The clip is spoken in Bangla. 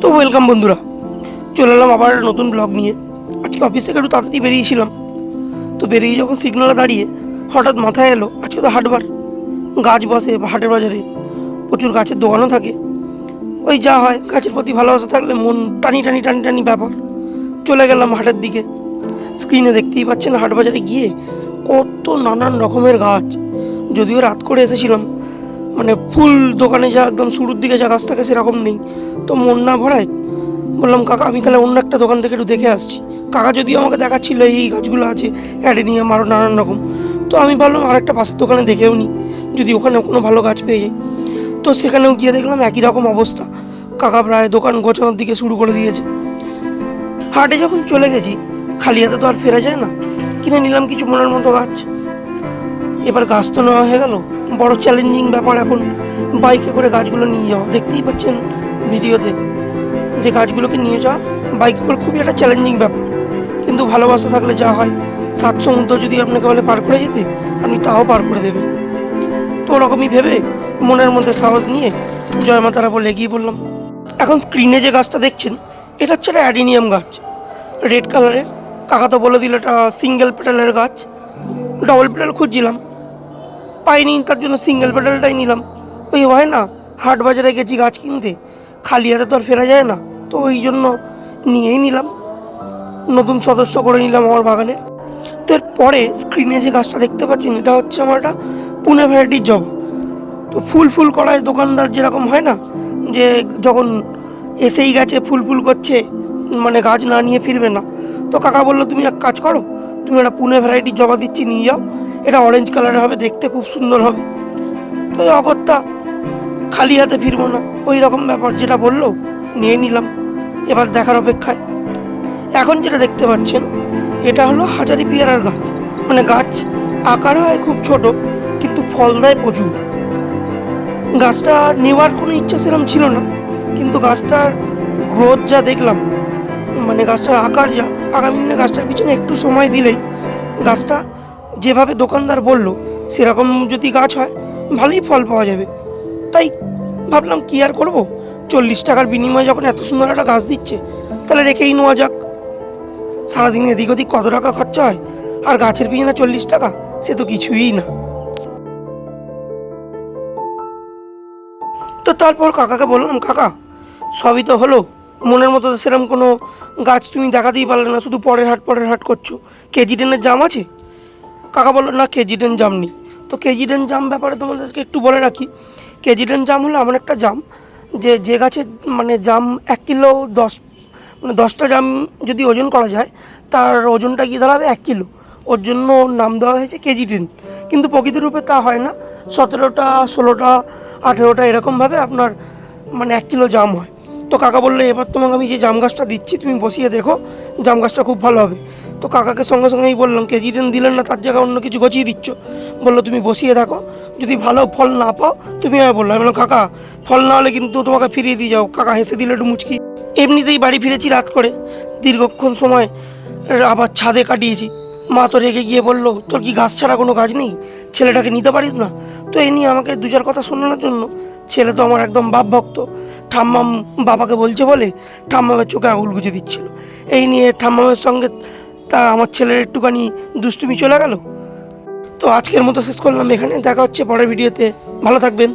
তো ওয়েলকাম বন্ধুরা। চলে এলাম আবার নতুন ব্লগ নিয়ে। আজকে অফিস থেকে একটু তাড়াতাড়ি বেরিয়েছিলাম। তো বেরিয়ে যখন সিগনালে দাঁড়িয়ে হঠাৎ মাথায় এলো, আজকে তো হাটবার। গাছ বসে হাটের বাজারে। প্রচুর গাছের দোকানও থাকে। ওই যা হয়, গাছের প্রতি ভালোবাসা থাকলে মন টানি টানি টানি টানি ব্যাপার। চলে গেলাম হাটের দিকে। স্ক্রিনে দেখতেই পাচ্ছেন হাট বাজারে গিয়ে কত নানান রকমের গাছ। যদিও রাত করে এসেছিলাম মানে ফুল দোকানে যা একদম শুরুর দিকে যা গাছ থাকে সেরকম নেই। তো মন না ভরায় বললাম, কাকা, আমি তাহলে অন্য একটা দোকান থেকে একটু দেখে আসছি। কাকা যদিও আমাকে দেখাচ্ছিল, এই গাছগুলো আছে, অ্যাডেনিয়াম আরও নানান রকম। তো আমি ভাবলাম, আর একটা পাশের দোকানে দেখেও নিই যদি ওখানে কোনো ভালো গাছ পেয়ে যাই। তো সেখানেও গিয়ে দেখলাম একই রকম অবস্থা। কাকা প্রায় দোকান গোছানোর দিকে শুরু করে দিয়েছে। হাটে যখন চলে গেছি, খালি হাতে তো আর ফেরা যায় না। কিনে নিলাম কিছু মনের মতো গাছ। এবার গাছ তো নেওয়া হয়ে গেল। বড় চ্যালেঞ্জিং ব্যাপার এখন। বাইকে করে গাছগুলো নিয়ে যাওয়া। দেখতেই পাচ্ছেন ভিডিওতে যে গাছগুলোকে নিয়ে যাওয়া। বাইকে করে খুবই একটা চ্যালেঞ্জিং ব্যাপার। কিন্তু ভালোবাসা থাকলে যা হয়, সাত সমুদ্র যদি আপনাকে বলে পার করে যেতে, আপনি তাও পার করে দেবেন। তো ওরকমই ভেবে মনের মধ্যে সাহস নিয়ে জয় মাতারা বলে এগিয়ে পড়লাম। এখন স্ক্রিনে যে গাছটা দেখছেন, এটা হচ্ছে একটা অ্যাডিনিয়াম গাছ। রেড কালারের কাকা তো বলে দিল এটা সিঙ্গেল পেটালের গাছ। ডবল পেটাল খুঁজছিলাম। পাইনি, তার জন্য সিঙ্গেল পেডালটাই নিলাম। ওই হয় না, হাট বাজারে গেছি গাছ কিনতে, খালি হাতে তো আর ফেরা যায় না, তো ওই জন্য নিয়েই নিলাম। নতুন সদস্য করে নিলাম আমার বাগানে তো এরপরে স্ক্রিনে যে গাছটা দেখতে পাচ্ছেন, এটা হচ্ছে আমার একটা পুনে ভ্যারাইটির জবা। তো ফুল ফুল করায় দোকানদার যেরকম হয় না, যে যখন এসেই গেছে, ফুল ফুল করছে মানে গাছ না নিয়ে ফিরবে না। তো কাকা বলল, তুমি এক কাজ করো, তুমি একটা পুনে ভ্যারাইটির জবা দিচ্ছি, নিয়ে যাও। এটা অরেঞ্জ কালারের হবে, দেখতে খুব সুন্দর হবে। তো এই অগত্যা খালি হাতে ফিরবো না। ওই রকম ব্যাপার যেটা বলল, নিয়ে নিলাম। এবার দেখার অপেক্ষায়। এখন যেটা দেখতে পাচ্ছেন, এটা হলো হাজারি পেয়ারার গাছ। মানে গাছ আকার হয় খুব ছোট, কিন্তু ফল দেয় প্রচুর। গাছটা নেওয়ার কোনো ইচ্ছা সেরকম ছিল না, কিন্তু গাছটার গ্রোথ যা দেখলাম মানে গাছটার আকার যা, আগামী দিনে গাছটার পিছনে একটু সময় দিলেই গাছটা যেভাবে দোকানদার বলল, সেরকম যদি গাছ হয়, ভালোই ফল পাওয়া যাবে। তাই ভাবলাম, কি আর করব? চল্লিশ টাকার বিনিময়ে যখন এত সুন্দর একটা গাছ দিচ্ছে, তাহলে রেখেই নেওয়া যাক। সারাদিন এদিক ওদিক কত টাকা খরচা হয়? আর গাছের পিছনে চল্লিশ টাকা, সে তো কিছুই না। তো তারপর কাকাকে বললাম, কাকা, সবই তো হলো। মনের মতো সেরকম কোনো গাছ তুমি দেখাতেই পারলে না, শুধু পরের হাট পরের হাট করছ। কেজি টেনের জাম আছে? কাকা বলল, না, কেজি টেন জাম নেই। তো কেজি টেন জাম ব্যাপারে তোমাদেরকে একটু বলে রাখি। কেজি টেন জাম হলো এমন একটা জাম যে যে গাছের মানে জাম এক কিলো দশ মানে দশটা জাম যদি ওজন করা যায়, তার ওজনটা গিয়ে দাঁড়াবে এক কিলো। ওর জন্য নাম দেওয়া হয়েছে কেজি টেন কিন্তু প্রকৃত রূপে তা হয় না। সতেরোটা, ষোলোটা, আঠেরোটা এরকমভাবে আপনার মানে এক কিলো জাম হয়। তো কাকা বলল, এবার তোমাকে আমি যে জাম গাছটা দিচ্ছি, তুমি বসিয়ে দেখো। জাম গাছটা খুব ভালো হবে। তো কাকাকে সঙ্গে সঙ্গেই বললাম কেজি টেন দিলেন না তার জায়গায় অন্য কিছু গছিয়ে দিচ্ছ? বলল তুমি বসিয়ে দেখো যদি ভালো ফল না পাও তুমি আমি বললাম বললাম, কাকা ফল না হলে কিন্তু তোমাকে ফিরিয়ে দিয়ে যাও। কাকা হেসে দিলে একটু মুচকি। এমনিতেই বাড়ি ফিরেছি রাত করে। দীর্ঘক্ষণ সময় আবার ছাদে কাটিয়েছি। মা তো রেগে গিয়ে বলল তোর কি গাছ ছাড়া কোনো কাজ নেই? ছেলেটাকে নিতে পারিস না? তো এই নিয়ে আমাকে দু চার কথা শোনানোর জন্য ছেলে তো আমার একদম বাপ ভক্ত। ঠাম্মাম বাবাকে বলছে বলে ঠাম্মামের চোখে আঙুল গুজে দিচ্ছিল। এই নিয়ে ঠাম্মামের সঙ্গে তা আমার ছেলের একটুখানি দুষ্টুমি চলে গেল। তো আজকের মতো শেষ করলাম এখানে। দেখা হচ্ছে পরের ভিডিওতে। ভালো থাকবেন।